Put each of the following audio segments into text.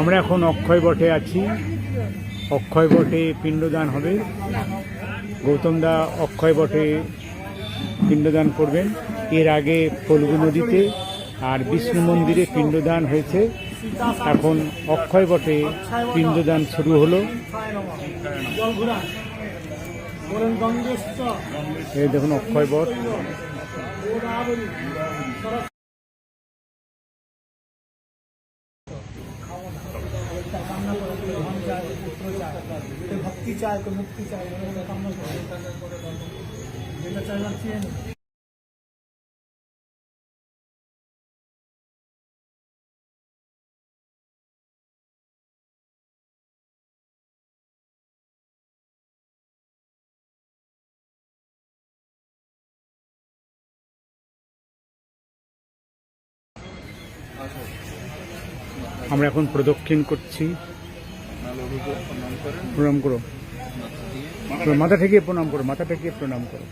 আমরা এখন অক্ষয় বটে আছি। অক্ষয় বটে পিণ্ডদান হবে। গৌতম দা অক্ষয় বটে পিণ্ডদান করবেন। এর আগে ফল্গু নদীতে আর বিষ্ণু মন্দিরে পিণ্ডদান হয়েছে। এখন অক্ষয় বটে পিণ্ডদান শুরু হলো। জল ঘোরা বলেন গঙ্গেশ্ব এই দেখুন অক্ষয় বট গোদাবরী ভক্তি চায় তো মুক্তি চায় কামনা করে যেটা চাইলাম চেয়ে নিন। আমরা এখন প্রদক্ষিণ করছি। প্রণাম করো। মাথা থেকে প্রণাম করো মাথা থেকে প্রণাম করো।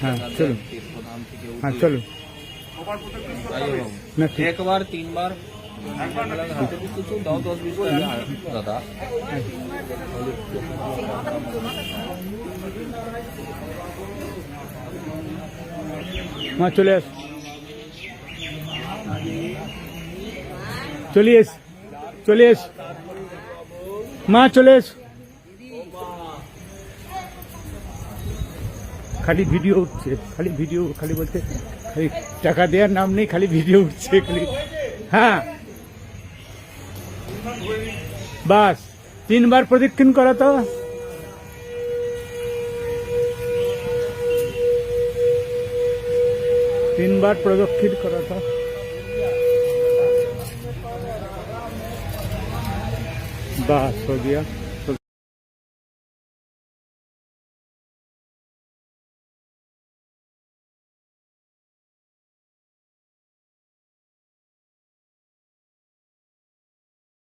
হয় হ্যাঁ, চলুন। হ্যাঁ উঠিয়ে- চলো। না একবার তিনবার। দাদা। মা চলে আস। চলে এস চলে এস মা চলে এস খালি ভিডিও উঠছে, খালি ভিডিও, খালি বলতে খালি টাকা দেওয়ার নাম নেই, খালি ভিডিও উঠছে, খালি। হ্যাঁ। বাস, তিনবার প্রদক্ষিণ করা তো। তিনবার প্রদক্ষিণ করা তো। বাস हो गया।